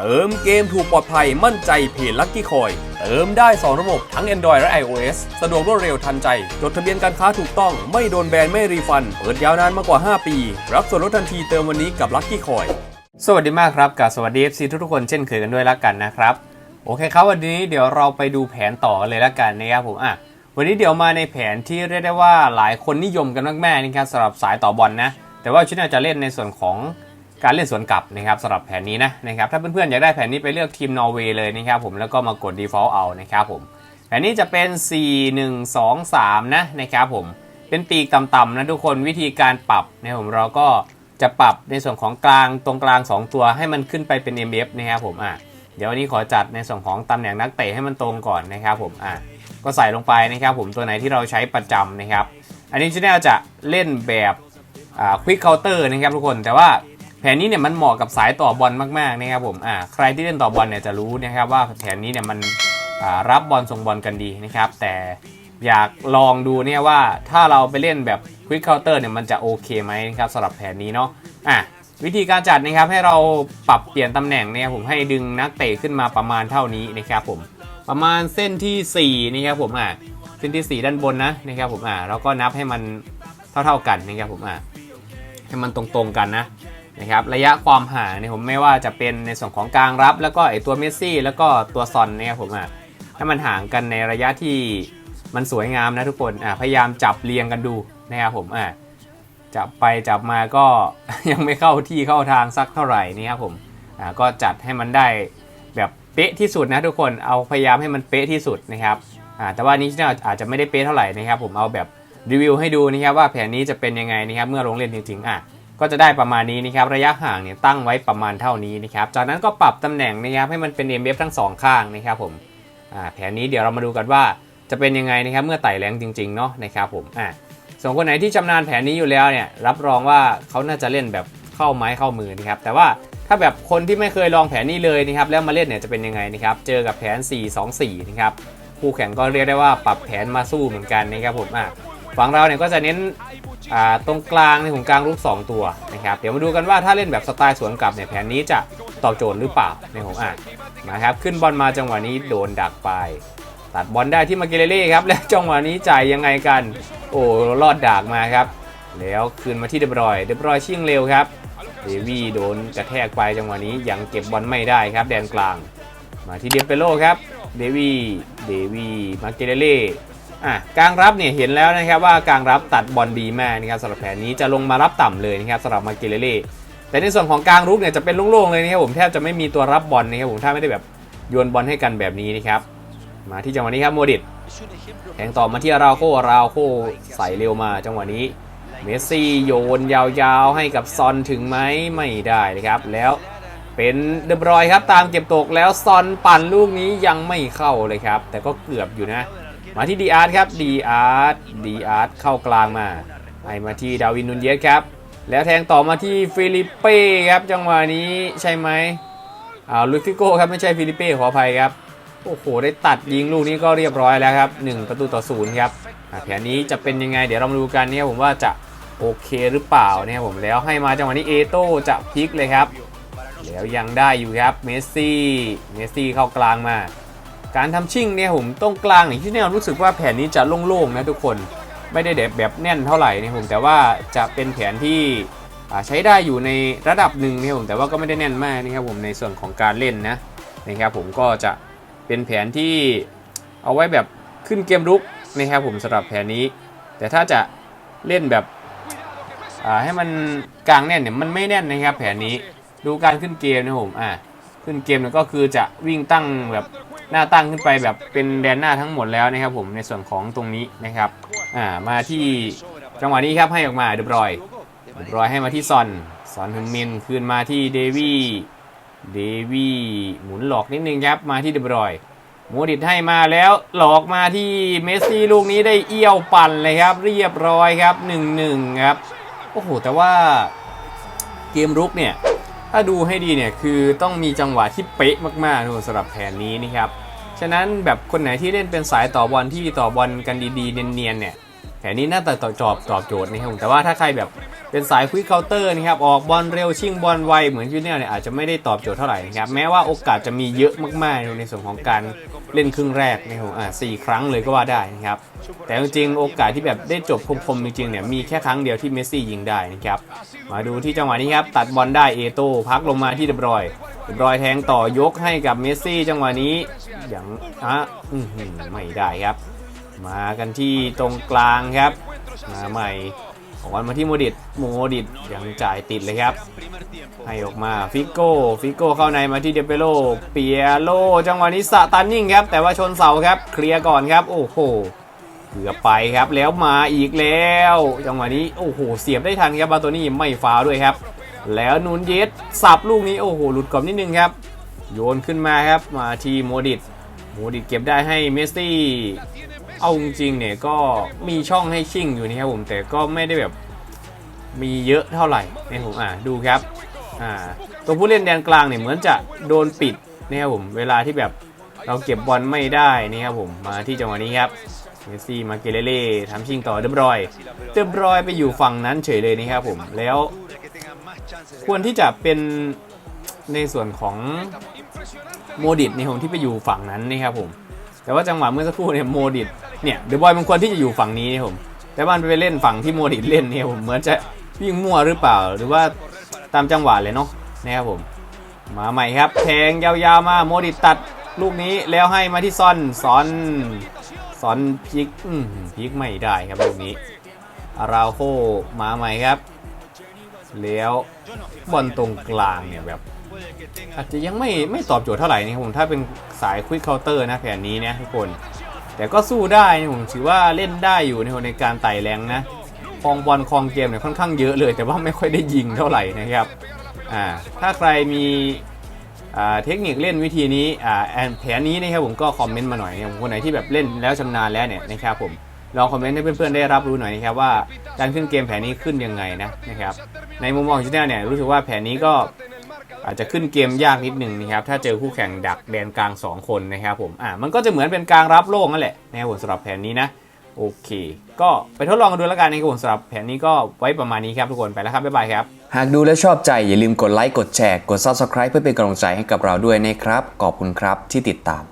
เติมเกมถูกปลอดภัยมั่นใจเพจลัคกี้คอย เติมได้ 2 ระบบทั้ง Android และ iOS สะดวกรวดเร็วทันใจ จดทะเบียนการค้าถูกต้องไม่โดนแบน ไม่รีฟัน เปิดยาวนานมากกว่า 5 ปี รับส่วนลดทันทีเติมวันนี้กับลัคกี้คอย สวัสดีมากครับกับสวัสดี FC ทุกๆคนเช่นเคยกันด้วยละกันนะครับ โอเคครับวันนี้เดี๋ยวเราไปดูแผนต่อเลยละกันนะครับผมอะวันนี้เดี๋ยวมาในแผนที่เรียกได้ว่าหลายคนนิยมกันมากๆนะครับสำหรับสายต่อบอลนะแต่ว่าชุดน่าจะเล่นในส่วนของ การเล่นสวนกลับนะครับสำหรับแผนนี้นะนะครับถ้าเพื่อนๆ อยากได้แผนนี้ไปเลือกทีมนอร์เวย์เลยนะครับผมแล้วก็มากด default เอานะครับผมแผนนี้จะเป็น 4 1 2 3 นะนะครับผมเป็นปีกต่ำๆนะทุกคนวิธีการปรับนะผมเราก็จะปรับในส่วนของกลางตรงกลาง 2 ตัวให้มันขึ้นไปเป็น MF นะครับผมอะเดี๋ยววันนี้ขอจัดในส่วนของตำแหน่งนักเตะให้มันตรงก่อนนะครับผมอะก็ใส่ลงไปนะครับผมตัวไหนที่เราใช้ประจำนะครับ อันนี้ชแนลจะเล่นแบบอ่าควิกเคาน์เตอร์นะครับทุกคนแต่ว่า ผนนี้เนี่ยมันเหมาะกับสายต่อบอลมากๆนะครับผมอ่าใครที่เล่นต่อบอลเนี่ยจะรู้นะครับว่าแผนนี้เนี่ยมันอ่ารับบอลส่งบอลกันดีนะครับ แต่อยากลองดูเนี่ยว่าถ้าเราไปเล่นแบบควิกเคาน์เตอร์เนี่ยมันจะโอเคไหมนะครับสำหรับแผนนี้เนาะอะวิธีการจัดนะครับให้เราปรับเปลี่ยนตำแหน่งเนี่ยผมให้ดึงนักเตะขึ้นมาประมาณเท่านี้นะครับผมประมาณเส้นที่4นี่ครับผมอะเส้นที่ 4 ด้านบนนะนะครับผมอ่าแล้วก็นับให้มันเท่าๆกันนะครับผมอ่าให้มันตรงๆกันนะ นะครับระยะความห่างเนี่ยผมไม่ว่าจะเป็นในส่วนของกลางรับ แล้วก็ไอตัวเมสซี่ แล้วก็ตัวซอนเนี่ยผมอะให้มันห่างกันในระยะที่มันสวยงามนะทุกคนอ่าพยายามจับเรียงกันดูนะครับผมอ่าจับไปจับมาก็ยังไม่เข้าที่เข้าทางสักเท่าไหร่นี่ครับผมอ่าก็จัดให้มันได้แบบเป๊ะที่สุดนะทุกคนเอาพยายามให้มันเป๊ะที่สุดนะครับอ่าแต่ว่านี้อาจจะไม่ได้เป๊ะเท่าไหร่นะครับผมเอาแบบรีวิวให้ดูนะครับว่าแผนนี้จะเป็นยังไงนะครับเมื่อลงเล่นจริงๆอะ ก็จะได้ประมาณนี้นะครับระยะห่างเนี่ยตั้งไว้ประมาณเท่านี้นะครับจากนั้นก็ปรับตำแหน่งนะครับให้มันเป็น MF ทั้งสองข้างนะครับผมแผนนี้เดี๋ยวเรามาดูกันว่าจะเป็นยังไงนะครับเมื่อไต่แรงจริงๆเนาะนะครับผมอ่าส่วนคนไหนที่ชำนาญแผนนี้อยู่แล้วเนี่ยรับรองว่าเขาน่าจะเล่นแบบเข้าไม้เข้ามือนะครับแต่ว่าถ้าแบบคนที่ไม่เคยลองแผนนี้เลยนะครับแล้วมาเล่นเนี่ยจะเป็นยังไงนะครับเจอกับแผน 4-2-4นะครับคู่แข่งก็เรียกได้ว่าปรับแผนมาสู้เหมือนกันนะครับผมอะ ฝั่งเราเนี่ยก็จะเน้นตรงกลางในของกลางรูป 2 ตัวนะครับเดี๋ยวมาดูกันว่าถ้าเล่นแบบสไตล์สวนกลับเนี่ยแผนนี้จะตอบโจทย์หรือเปล่าในของอะมาครับขึ้นบอลมาจังหวะนี้โดนดักไป ตัดบอลได้ที่มาเกเรเล่ครับและจังหวะนี้จ่ายยังไงกัน โอ้รอดดักมาครับแล้วคืนมาที่เดบรอยเดบรอยชิ่งเร็วครับเดวี่โดนกระแทกไปจังหวะนี้ยังเก็บบอลไม่ได้ครับแดนกลาง มาที่เดฟเปโลครับเดวี่เดวี่มาเกเรเล่ อะกลางรับเนี่ยเห็นแล้วนะครับว่ากลางรับตัดบอลดีมากนะครับสำหรับแผนนี้จะลงมารับต่ำเลยนะครับสำหรับมาเกเรเล่แต่ในส่วนของกลางรุกเนี่ยจะเป็นโล่งๆเลยนะครับผมแทบจะไม่มีตัวรับบอลนะครับผมถ้าไม่ได้แบบโยนบอลให้กันแบบนี้นะครับมาที่จังหวะนี้ครับโมดิตแทงต่อมาที่ราโคราโคใส่เร็วมาจังหวะนี้เมสซี่โยนยาวๆให้กับซอนถึงไหมไม่ได้เลยครับ แล้วเป็นเดบรอยครับตามเก็บตกแล้วซอนปั่นลูกนี้ยังไม่เข้าเลยครับ แต่ก็เกือบอยู่นะ มาที่ดีอาร์ตครับดีอาร์ตดีอาร์ตเข้ากลางมาให้มาที่ดาวินนุนเยสครับ แล้วแทงต่อมาที่ฟิลิปเป้ครับจังหวะนี้ใช่ไหมอ่าลุยฟิโก้ครับไม่ใช่ฟิลิปเป้ขออภัยครับโอ้โหได้ตัดยิงลูกนี้ก็เรียบร้อยแล้วครับ 1 ประตูต่อศูนย์ครับแผนนี้จะเป็นยังไงเดี๋ยวเรามาดูกันเนี่ยผมว่าจะโอเคหรือเปล่าเนี่ยผมแล้วให้มาจังหวะนี้เอโต้จะพลิกเลยครับ แล้วยังได้อยู่ครับเมสซี่เมสซี่เข้ากลางมา การทำชิ่งเนี่ยผมต้องกลางอย่างที่แนวรู้สึกว่าแผนนี้จะโล่งๆนะทุกคนไม่ได้เด็บแบบแน่นเท่าไหร่เนี่ยผมแต่ว่าจะเป็นแผนที่ใช้ได้อยู่ในระดับหนึ่งเนี่ยผมแต่ว่าก็ไม่ได้แน่นมากนะครับผมในส่วนของการเล่นนะนะครับผมก็จะเป็นแผนที่เอาไว้แบบขึ้นเกมรุกนะครับผมสำหรับแผนนี้ แต่ถ้าจะเล่นแบบให้มันกลางแน่นเนี่ยมันไม่แน่นนะครับแผนนี้ดูการขึ้นเกมนะผมอ่าขึ้นเกมเนี่ยก็คือจะวิ่งตั้งแบบ หน้าตั้งขึ้นไปแบบเป็นแดนหน้าทั้งหมดแล้วนะครับผมในส่วนของตรงนี้นะครับอ่ามาที่จังหวะนี้ครับให้ออกมาเรียบรอยเรียบรอยให้มาที่ซอนซอนถึงมินคืนมาที่เดวี่เดวี่หมุนหลอกนิดนึงครับมาที่เดบรอยโมดิตให้มาแล้วหลอกมาที่เมสซี่ลูกนี้ได้เอี้ยวปั่นเลยครับ เรียบร้อยครับ 1-1 ครับ โอ้โห แต่ว่าเกมรุกเนี่ย ถ้าดูให้ดีเนี่ยคือต้องมีจังหวะที่เป๊ะมากๆทุกสำหรับแผนนี้นะครับ ฉะนั้นแบบคนไหนที่เล่นเป็นสายต่อบอลที่ต่อบอลกันดีๆเนียนๆเนี่ย แผนนี้น่าจะตอบจอบตอบโจทย์นะครับผมแต่ว่าถ้าใครแบบเป็นสายควิกเคาน์เตอร์นะครับออกบอลเร็วชิงบอลไวเหมือนยูเนียเนี่ยอาจจะไม่ได้ตอบโจทย์เท่าไหร่นะครับแม้ว่าโอกาสจะมีเยอะมากๆในส่วนของการเล่นครึ่งแรกนะครับอ่าสี่ครั้งเลยก็ว่าได้นะครับแต่จริงๆโอกาสที่แบบได้จบคมๆจริงๆเนี่ยมีแค่ครั้งเดียวที่เมสซี่ยิงได้นะครับมาดูที่จังหวะนี้ครับตัดบอลได้เอโต้พักลงมาที่เดบรอยเดบรอยแทงต่อยกให้กับเมสซี่จังหวะนี้อย่างอะไม่ได้ครับ มากันที่ตรงกลางครับ มาใหม่ของวันมาที่โมดิตโมดิตยังจ่ายติดเลยครับ ให้ออกมาฟิโก้ฟิโก้เข้าในมาที่เดเปโลเปียโลจังหวะนี้สะตันนิ่งครับ แต่ว่าชนเสาครับเคลียร์ก่อนครับ โอ้โหเกือบไปครับแล้วมาอีกแล้ว จังหวะนี้โอ้โหเสียบได้ทันครับบาโตนี่ไม่ฟาวด้วยครับ แล้วนูนเยสสับลูกนี้โอ้โหหลุดกรอบนิดนึงครับ โยนขึ้นมาครับมาที่โมดิตโมดิตเก็บได้ให้เมสซี่ เอาจริงเนี่ยก็มีช่องให้ชิ่งอยู่นะครับผมแต่ก็ไม่ได้แบบมีเยอะเท่าไหร่นะครับผมอ่าดูครับอ่าตัวผู้เล่นแดนกลางเนี่ยเหมือนจะโดนปิดนะครับผมเวลาที่แบบเราเก็บบอลไม่ได้นะครับผมมาที่จังหวะนี้ครับเมสซี่มาเกเรเล่ทำชิงต่อเดบรอยเดบรอยไปอยู่ฝั่งนั้นเฉยเลยนะครับผมแล้วควรที่จะเป็นในส่วนของโมดิตในผมที่ไปอยู่ฝั่งนั้นนะครับผม แต่ว่าจังหวะเมื่อสักครู่เนี่ยโมดิตเนี่ยเดอะบอยมันควรที่จะอยู่ฝั่งนี้นะผมแต่ว่ามันไปเล่นฝั่งที่โมดิตเล่นเนี่ยผมเหมือนจะวิ่งมั่วหรือเปล่า หรือว่าตามจังหวะเลยเนาะนะครับผม มาใหม่ครับแทงยาวๆมาโมดิตตัดลูกนี้แล้วให้มาที่ซอนซอนซอนพิกพิกไม่ได้ครับลูกนี้อาราโคมาใหม่ครับแล้วบอลตรงกลางเนี่ยแบบ อาจจะยังไม่ไม่ตอบโจทย์เท่าไหร่นะครับผมถ้าเป็นสายควิกเคาน์เตอร์นะแผนนี้เนี่ยทุกคน แต่ก็สู้ได้นะผมถือว่าเล่นได้อยู่ในในการไต่แรงนะคลองบอลคลองเกมเนี่ยค่อนข้างเยอะเลย แต่ว่าไม่ค่อยได้ยิงเท่าไหร่นะครับอ่าถ้าใครมีอ่าเทคนิคเล่นวิธีนี้อ่าแอนแผนนี้นะครับผมก็คอมเมนต์มาหน่อยนะครับผมคนไหนที่แบบเล่นแล้วชำนาญแล้วเนี่ยนะครับผมลองคอมเมนต์ให้เพื่อนๆได้รับรู้หน่อยนะครับว่าการขึ้นเกมแผนนี้ขึ้นยังไงนะนะครับในมุมมองของชิแนลเนี่ยรู้สึกว่าแผนนี้ก็ อาจจะขึ้นเกมยากนิดหนึ่งนะครับถ้าเจอคู่แข่งดักแดนกลาง 2 คนนะครับผมอ่ามันก็จะเหมือนเป็นกลางรับโล่งนั่นแหละนะครับผมสำหรับแผนนี้นะโอเค ก็ไปทดลองกันดูแล้วกันนะครับผมสำหรับแผนนี้ก็ไว้ประมาณนี้ครับทุกคนไปแล้วครับบ๊ายบายครับ หากดูและชอบใจอย่าลืมกดไลค์กดแชร์กด Subscribe เพื่อเป็นกำลังใจให้กับเราด้วยนะครับขอบคุณครับที่ติดตาม